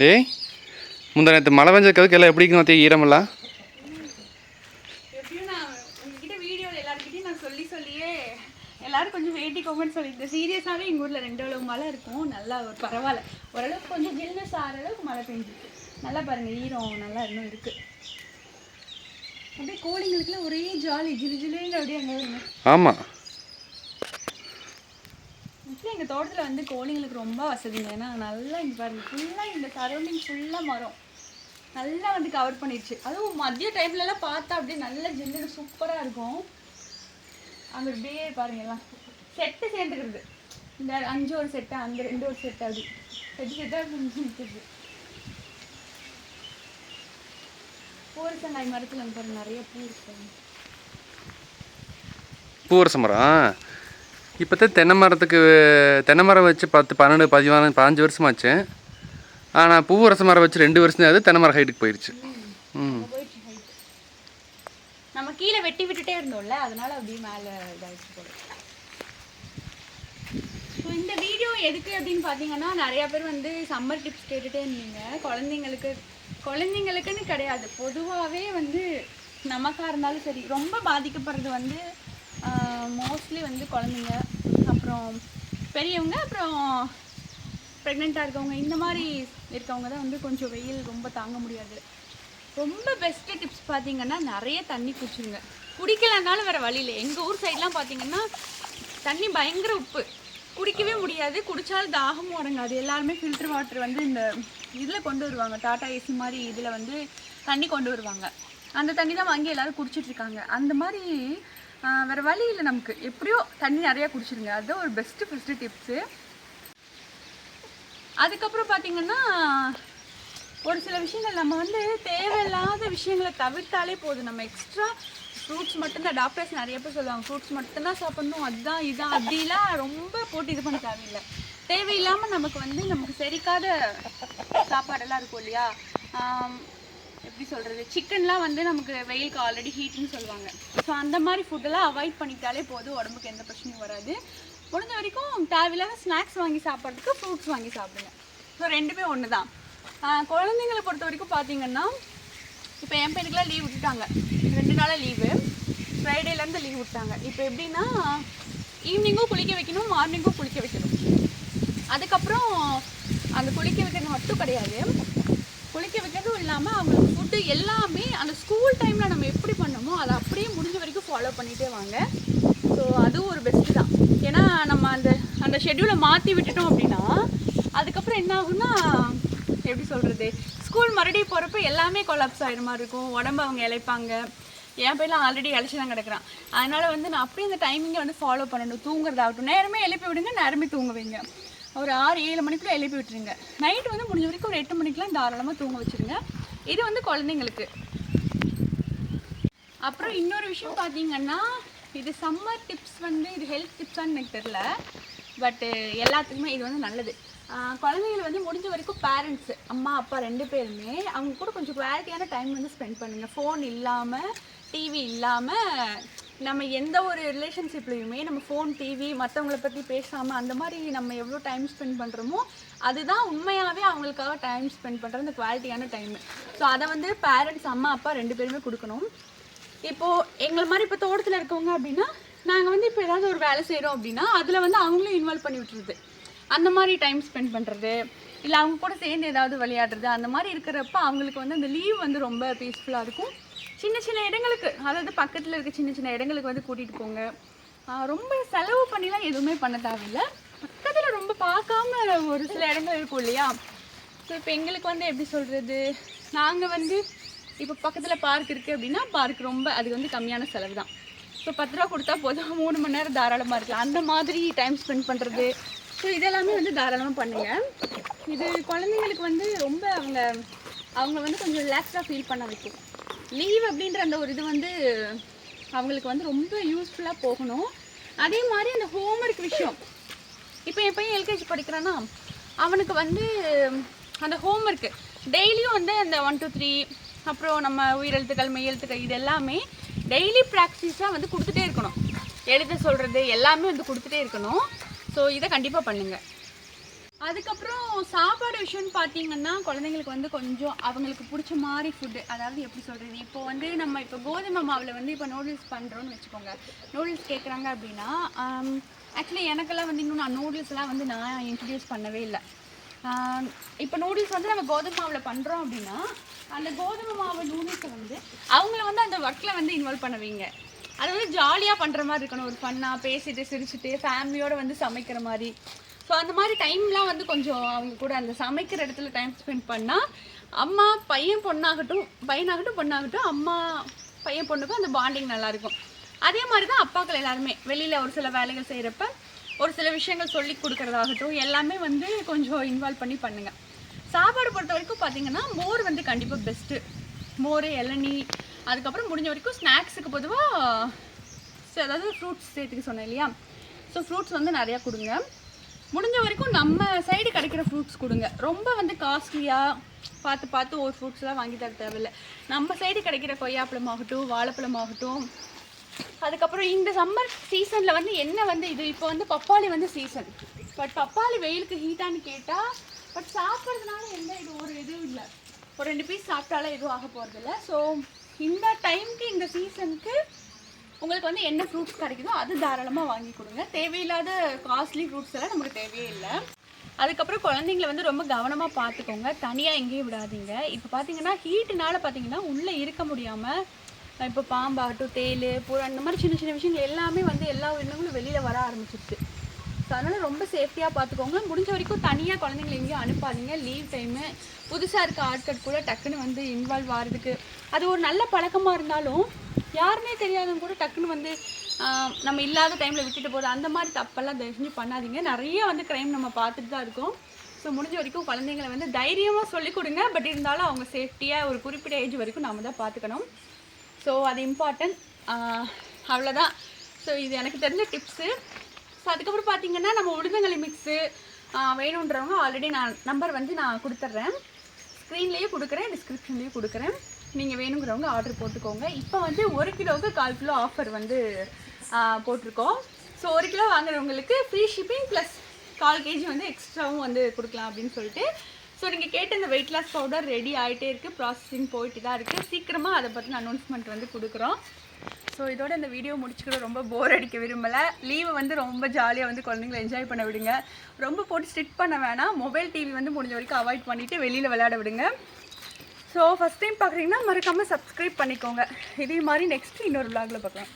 டேய் முந்தா நேற்று மழை பெஞ்சதுக்கு எல்லாம் எப்படி இருக்கும் பார்த்தியா? ஈரமெல்லாம் சொல்லி எல்லாரும் கொஞ்சம் வேட்டிக்கோங்கன்னு சொல்லியிருந்தேன் சீரியஸாகவே எங்கள் ஊரில் ரெண்டு அளவு மழை இருக்கும். நல்லா ஒரு பரவாயில்ல. ஓரளவுக்கு கொஞ்சம் ஜில்னஸ் ஆகிற அளவுக்கு மழை பெஞ்சிருக்கு நல்லா பாருங்கள் ஈரம் நல்லா இன்னும் இருக்குது அப்படியே கோழிங்களுக்குலாம் ஒரே ஜாலி ஜிலு ஜிலுன்னு அப்படியே அங்கே ஆமாம் ஆக்சுவலி எங்கள் தோட்டத்தில் வந்து கோழிங்களுக்கு ரொம்ப வசதிங்க. ஏன்னா நல்லா இங்கே பாருங்க ஃபுல்லாக இந்த சரௌண்டிங் ஃபுல்லாக மரம். நல்லா வந்து கவர் பண்ணிடுச்சு. அதுவும் மதிய டைம்லலாம் பார்த்தா அப்படியே நல்ல ஜில்லுன்னு சூப்பராக இருக்கும். அங்கே அப்படியே பாருங்க எல்லாம். செட்டு சேர்ந்துக்கிறது இந்த அஞ்சு ஒரு செட்டு அந்த ரெண்டு ஒரு செட்டு அப்படி. செட்டு செட்டாக நிற்கிறது பூரசங்காய் மரத்தில் அங்கே பாருங்க நிறைய பூ இருக்கு. பூரச மரம்? இப்போ தான் தென்னை மரத்துக்கு தென்னை மரம் வச்சு பத்து பன்னெண்டு பதினாலு பதினஞ்சு வருஷமாச்சு. ஆனால் பூவரச மரம் வச்சு ரெண்டு வருஷம் அது தென்னை மரம் ஹைட்டுக்கு போயிடுச்சு ம். நம்ம கீழே வெட்டி விட்டுட்டே இருந்தோம்ல அதனால அப்படியே மேலே இதாகிடுச்சு போல. ஸோ இந்த வீடியோ எதுக்கு அப்படின்னு பார்த்தீங்கன்னா நிறைய பேர் வந்து சம்மர் டிப்ஸ் கேட்டுகிட்டே இருந்தீங்க. குழந்தைங்களுக்கு குழந்தைங்களுக்குன்னு கிடையாது. பொதுவாகவே வந்து நமக்காக இருந்தாலும் சரி ரொம்ப பாதிக்கப்படுறது வந்து மோஸ்ட்லி வந்து குழந்தைங்க அப்புறம் பெரியவங்க அப்புறம் ப்ரெக்னெண்ட்டாக இருக்கவங்க இந்த மாதிரி இருக்கவங்க தான் வந்து கொஞ்சம் வெயில் ரொம்ப தாங்க முடியாது. ரொம்ப பெஸ்ட்டு டிப்ஸ் பார்த்தீங்கன்னா நிறைய தண்ணி குடிச்சுருங்க. குடிக்கலனாலும் வேறு வழியில் எங்கள் ஊர் சைட்லாம் பார்த்தீங்கன்னா தண்ணி பயங்கர உப்பு. குடிக்கவே முடியாது. குடித்தாலும் தாகமும் அடங்காது எல்லாருமே ஃபில்டர் வாட்டர் வந்து இந்த இதில் கொண்டு வருவாங்க. டாட்டா ஏசி மாதிரி இதில் வந்து தண்ணி கொண்டு வருவாங்க. அந்த தண்ணி தான் வாங்கி எல்லோரும் குடிச்சிட்ருக்காங்க அந்த மாதிரி வேறு வழி இல்லை நமக்கு. எப்படியோ தண்ணி நிறையா குடிச்சிருங்க. அதுதான் ஒரு பெஸ்ட்டு ஃபஸ்ட்டு டிப்ஸு அதுக்கப்புறம் பார்த்திங்கன்னா ஒரு சில விஷயங்கள் நம்ம வந்து தேவையில்லாத விஷயங்களை தவிர்த்தாலே போதும். நம்ம எக்ஸ்ட்ரா ஃப்ரூட்ஸ் மட்டும்தான் டாக்டர்ஸ் நிறைய பேர் சொல்லுவாங்க ஃப்ரூட்ஸ் மட்டும்தான் சாப்பிடணும். அதுதான் இதான் அப்படிலாம் ரொம்ப போட்டு இது பண்ண தேவையில்லை. தேவையில்லாமல் நமக்கு வந்து நமக்கு செரிக்காத சாப்பாடெல்லாம் இருக்கும் இல்லையா? எப்படி சொல்கிறது சிக்கன்லாம் வந்து நமக்கு வெயிலுக்கு ஆல்ரெடி ஹீட்னு சொல்லுவாங்க. ஸோ அந்த மாதிரி ஃபுட்டெல்லாம் அவாய்ட் பண்ணிட்டாலே போதும் உடம்புக்கு எந்த பிரச்சனையும் வராது. முடிஞ்ச வரைக்கும் தேவையில்லாத ஸ்நாக்ஸ் வாங்கி சாப்பிட்றதுக்கு ஃப்ரூட்ஸ் வாங்கி சாப்பிடுங்க. ஸோ ரெண்டுமே ஒன்று தான் குழந்தைங்களை பொறுத்த வரைக்கும் பார்த்தீங்கன்னா இப்போ என் பையனுக்குலாம் லீவ் விட்டுட்டாங்க. ரெண்டு நாளாக லீவு ஃப்ரைடேலேருந்து லீவ் விட்டாங்க. இப்போ எப்படின்னா ஈவினிங்கும் குளிக்க வைக்கணும் மார்னிங்கும் குளிக்க வைக்கணும். அதுக்கப்புறம் அந்த குளிக்க வைக்கிறது மட்டும் கிடையாது. குளிக்க வைக்கிறதும் இல்லாமல் அவங்களுக்கு ஃபுட்டு எல்லாமே அந்த ஸ்கூல் டைமில் நம்ம எப்படி பண்ணோமோ அதை அப்படியே முடிஞ்ச வரைக்கும் ஃபாலோ பண்ணிகிட்டே வாங்க. ஸோ அதுவும் ஒரு பெஸ்ட்டு தான். ஏன்னா நம்ம அந்த அந்த ஷெட்யூலை மாற்றி விட்டுட்டோம் அப்படின்னா அதுக்கப்புறம் என்ன ஆகும்னா எப்படி சொல்கிறது ஸ்கூல் மறுபடியும் போகிறப்ப எல்லாமே கொலாப்ஸ் ஆகிற மாதிரி இருக்கும். உடம்பு அவங்க இழைப்பாங்க. என் பையன்லாம் ஆல்ரெடி இழைச்சி தான் கிடக்குறான். அதனால் வந்து நான் அப்படியே அந்த டைமிங்கை வந்து ஃபாலோ பண்ணணும். தூங்குறதாகட்டும். நேரமே எழுப்பி விடுங்க நேரமே தூங்குவீங்க ஒரு ஆறு ஏழு மணிக்குள்ளே எழுப்பி விட்டுருங்க. நைட் வந்து முடிஞ்ச வரைக்கும் ஒரு எட்டு மணிக்கெலாம் தாராளமாக தூங்க வச்சுருங்க. இது வந்து குழந்தைங்களுக்கு. அப்புறம் இன்னொரு விஷயம் பார்த்தீங்கன்னா இது சம்மர் டிப்ஸ் வந்து இது ஹெல்த் டிப்ஸான்னு எனக்கு தெரில பட்டு எல்லாத்துக்குமே இது வந்து நல்லது. குழந்தைகள் வந்து முடிஞ்ச வரைக்கும் பேரண்ட்ஸ் அம்மா அப்பா ரெண்டு பேருமே அவங்க கூட கொஞ்சம் குவாலிட்டியான டைம் வந்து ஸ்பெண்ட் பண்ணுங்கள் ஃபோன் இல்லாமல் டிவி இல்லாமல் நம்ம எந்த ஒரு ரிலேஷன்ஷிப்லையுமே நம்ம ஃபோன் டிவி மற்றவங்கள பற்றி பேசாமல் அந்த மாதிரி நம்ம எவ்வளோ டைம் ஸ்பெண்ட் பண்ணுறோமோ அதுதான் உண்மையாகவே அவங்களுக்காக டைம் ஸ்பெண்ட் பண்ணுற அந்த குவாலிட்டியான டைமு ஸோ அதை வந்து பேரண்ட்ஸ் அம்மா அப்பா ரெண்டு பேருமே கொடுக்கணும். இப்போது எங்களை மாதிரி இப்போ தோட்டத்தில் இருக்கவங்க அப்படின்னா நாங்கள் வந்து இப்போ ஏதாவது ஒரு வேலை செய்கிறோம் அப்படின்னா அதில் வந்து அவங்களும் இன்வால்வ் பண்ணி விட்டுருது அந்த மாதிரி டைம் ஸ்பெண்ட் பண்ணுறது இல்லை அவங்க கூட சேர்ந்து ஏதாவது விளையாடுறது அந்த மாதிரி இருக்கிறப்ப அவங்களுக்கு வந்து அந்த லீவ் வந்து ரொம்ப பீஸ்ஃபுல்லாக இருக்கும். சின்ன சின்ன இடங்களுக்கு அதாவது பக்கத்தில் இருக்க சின்ன சின்ன இடங்களுக்கு வந்து கூட்டிகிட்டு போங்க. ரொம்ப செலவு பண்ணிலாம் எதுவுமே பண்ண தேவையில்ல. பக்கத்தில் ரொம்ப பார்க்காம ஒரு சில இடங்கள் இருக்கும் இல்லையா? ஸோ இப்போ எங்களுக்கு வந்து எப்படி சொல்கிறது நாங்கள் வந்து இப்போ பக்கத்தில் பார்க் இருக்குது அப்படின்னா பார்க் ரொம்ப அது வந்து கம்மியான செலவு தான். ஸோ பத்து ரூபா கொடுத்தா போதும். மூணு மணி நேரம் தாராளமாக இருக்கலாம். அந்த மாதிரி டைம் ஸ்பெண்ட் பண்ணுறது ஸோ இதெல்லாமே வந்து தாராளமாக பண்ணுங்கள் இது குழந்தைங்களுக்கு வந்து ரொம்ப அவங்க அவங்க வந்து கொஞ்சம் ரிலாக்ஸாக ஃபீல் பண்ண வைக்கும். லீவ் அப்படின்ற அந்த ஒரு இது வந்து அவங்களுக்கு வந்து ரொம்ப யூஸ்ஃபுல்லாக போகணும். அதே மாதிரி அந்த ஹோம்ஒர்க் விஷயம். இப்போ என் பையன் எல்கேஜி படிக்கிறான்னா அவனுக்கு வந்து அந்த ஹோம்ஒர்க்கு டெய்லியும் வந்து அந்த ஒன் டூ த்ரீ அப்புறம் நம்ம உயிரெழுத்துக்கள் மெய்யெழுத்துக்கள் இது எல்லாமே டெய்லி ப்ராக்டிஸாக வந்து கொடுத்துட்டே இருக்கணும். எழுத சொல்கிறது எல்லாமே வந்து கொடுத்துட்டே இருக்கணும். ஸோ இதை கண்டிப்பாக பண்ணுங்கள் அதுக்கப்புறம் சாப்பாடு விஷயம்னு பார்த்தீங்கன்னா குழந்தைங்களுக்கு வந்து கொஞ்சம் அவங்களுக்கு பிடிச்ச மாதிரி ஃபுட்டு அதாவது எப்படி சொல்கிறது இப்போ வந்து நம்ம இப்போ கோதுமை மாவில் வந்து இப்போ நூடுல்ஸ் பண்ணுறோன்னு வச்சுக்கோங்க. நூடுல்ஸ் கேட்குறாங்க அப்படின்னா um, ஆக்சுவலி எனக்கெல்லாம் வந்து இன்னும் நான் நூடுல்ஸ்லாம் வந்து நான் இன்ட்ரடியூஸ் பண்ணவே இல்லை. இப்போ நூடுல்ஸ் வந்து நம்ம கோதுமை மாவில் பண்ணுறோம் அப்படின்னா அந்த கோதுமை மாவு நூடுல்ஸை வந்து அவங்கள வந்து அந்த ஒர்க்கில் வந்து இன்வால்வ் பண்ணுவீங்க. அது வந்து ஜாலியாக பண்ணுற மாதிரி இருக்கணும். ஒரு ஃபன்னாக பேசிட்டு சிரிச்சுட்டு ஃபேமிலியோடு வந்து சமைக்கிற மாதிரி. ஸோ அந்த மாதிரி டைம்லாம் வந்து கொஞ்சம் அவங்க கூட அந்த சமைக்கிற இடத்துல டைம் ஸ்பெண்ட் பண்ணால் அம்மா பையன் பொண்ணாகட்டும் பையனாகட்டும் பொண்ணாகட்டும் அம்மா பையன் பொண்ணுக்கும் அந்த பாண்டிங் நல்லாயிருக்கும். அதே மாதிரி தான் அப்பாக்கள் எல்லாருமே. வெளியில் ஒரு சில வேலைகள் செய்கிறப்ப ஒரு சில விஷயங்கள் சொல்லி கொடுக்குறதாகட்டும் எல்லாமே வந்து கொஞ்சம் இன்வால்வ் பண்ணி பண்ணுங்கள் சாப்பாடு பொறுத்த வரைக்கும் பார்த்தீங்கன்னா மோர் வந்து கண்டிப்பாக பெஸ்ட்டு மோர் இளநீ அதுக்கப்புறம் முடிஞ்ச வரைக்கும் ஸ்நாக்ஸுக்கு பொதுவாக அதாவது ஃப்ரூட்ஸ் சேர்த்துக்க சொன்னேன் இல்லையா? ஸோ ஃப்ரூட்ஸ் வந்து நிறையா கொடுங்க. முடிஞ்ச வரைக்கும் நம்ம சைடு கிடைக்கிற ஃப்ரூட்ஸ் கொடுங்க. ரொம்ப வந்து காஸ்ட்லியாக பார்த்து பார்த்து ஒரு ஃப்ரூட்ஸ்லாம் வாங்கி தர தேவையில்லை. நம்ம சைடு கிடைக்கிற கொய்யாப்பழம் ஆகட்டும் வாழைப்பழம் ஆகட்டும் அதுக்கப்புறம் இந்த சம்மர் சீசனில் வந்து என்ன வந்து இது? இப்போ வந்து பப்பாளி வந்து சீசன் பட் பப்பாளி வெயிலுக்கு ஹீட்டான்னு கேட்டால் பட் சாப்பிட்றதுனால எந்த இது ஒரு இதுவும் இல்லை. ஒரு ரெண்டு பீஸ் சாப்பிட்டாலே எதுவும் ஆக போகிறதில்ல ஸோ இந்த டைம்க்கு இந்த சீசனுக்கு உங்களுக்கு வந்து என்ன ஃப்ரூட்ஸ் கிடைக்குதோ அது தாராளமாக வாங்கி கொடுங்க. தேவையில்லாத காஸ்ட்லி ஃப்ரூட்ஸ் எல்லாம் நமக்கு தேவையே இல்லை அதுக்கப்புறம் குழந்தைங்கள வந்து ரொம்ப கவனமாக பார்த்துக்கோங்க. தனியாக எங்கேயும் விடாதீங்க. இப்போ பார்த்தீங்கன்னா ஹீட்டுனால பார்த்தீங்கன்னா உள்ளே இருக்க முடியாமல் இப்போ பாம்பாகட்டும் தேல் பூ அந்த மாதிரி சின்ன சின்ன விஷயங்கள் எல்லாமே வந்து எல்லா உயிரினங்களும் வெளியில் வர ஆரம்பிச்சிருச்சு. ஸோ அதனால் ரொம்ப சேஃப்டியாக பார்த்துக்கோங்க. முடிஞ்ச வரைக்கும் தனியாக குழந்தைங்கள எங்கேயும் அனுப்பாதீங்க. லீவ் டைமு புதுசாக இருக்க ஆட்கள் கூட டக்குன்னு வந்து இன்வால்வ் ஆகிறதுக்கு அது ஒரு நல்ல பழக்கமாக இருந்தாலும் யாருமே தெரியாதவங்க கூட டக்குன்னு வந்து நம்ம இல்லாத டைமில் விட்டுட்டு போகிறது அந்த மாதிரி தப்பெல்லாம் தயவு செஞ்சு பண்ணாதீங்க. நிறைய வந்து க்ரைம் நம்ம பார்த்துட்டு தான் இருக்கோம். ஸோ முடிஞ்ச வரைக்கும் குழந்தைங்களை வந்து தைரியமாக சொல்லிக் கொடுங்க. பட் இருந்தாலும் அவங்க சேஃப்டியாக ஒரு குறிப்பிட்ட ஏஜ் வரைக்கும் நாம் தான் பார்த்துக்கணும். ஸோ அது இம்பார்ட்டன்ட் அவ்வளோதான் ஸோ இது எனக்கு தெரிஞ்ச டிப்ஸு ஸோ அதுக்கப்புறம் பார்த்தீங்கன்னா நம்ம உளுந்தங்களி மிக்ஸு வேணுன்றவங்க ஆல்ரெடி நான் நம்பர் வந்து நான் கொடுத்துட்றேன். ஸ்க்ரீன்லேயும் கொடுக்குறேன் டிஸ்கிரிப்ஷன்லேயும் கொடுக்குறேன். நீங்கள் வேணுங்கிறவங்க ஆர்டர் போட்டுக்கோங்க. இப்போ வந்து ஒரு கிலோவுக்கு கால் கிலோ ஆஃபர் வந்து போட்டிருக்கோம். ஸோ ஒரு கிலோ வாங்குறவங்களுக்கு ஃப்ரீ ஷிப்பிங் ப்ளஸ் கால் கேஜி வந்து எக்ஸ்ட்ராவும் வந்து கொடுக்கலாம் அப்படின்னு சொல்லிட்டு. ஸோ நீங்கள் கேட்ட இந்த வெயிட் லாஸ் பவுடர் ரெடி ஆகிட்டே இருக்குது ப்ராசஸிங் போயிட்டு தான் இருக்குது சீக்கிரமாக அதை பற்றின அனௌன்ஸ்மெண்ட் வந்து கொடுக்குறோம். ஸோ இதோட இந்த வீடியோ முடிச்சுக்கிற ரொம்ப போர் அடிக்க விரும்பலை. லீவை வந்து ரொம்ப ஜாலியாக வந்து குழந்தைங்களை என்ஜாய் பண்ண விடுங்க. ரொம்ப போட்டு ஸ்டிட் பண்ண வேணாம். மொபைல் டிவி வந்து முடிஞ்ச வரைக்கும் அவாய்ட் பண்ணிவிட்டு வெளியில் விளையாட விடுங்க. ஸோ ஃபஸ்ட் டைம் பார்க்குறீங்கன்னா மறக்காமல் சப்ஸ்கிரைப் பண்ணிக்கோங்க. இதே மாதிரி நெக்ஸ்ட் இன்னொரு விளாகில் பார்க்கலாம்.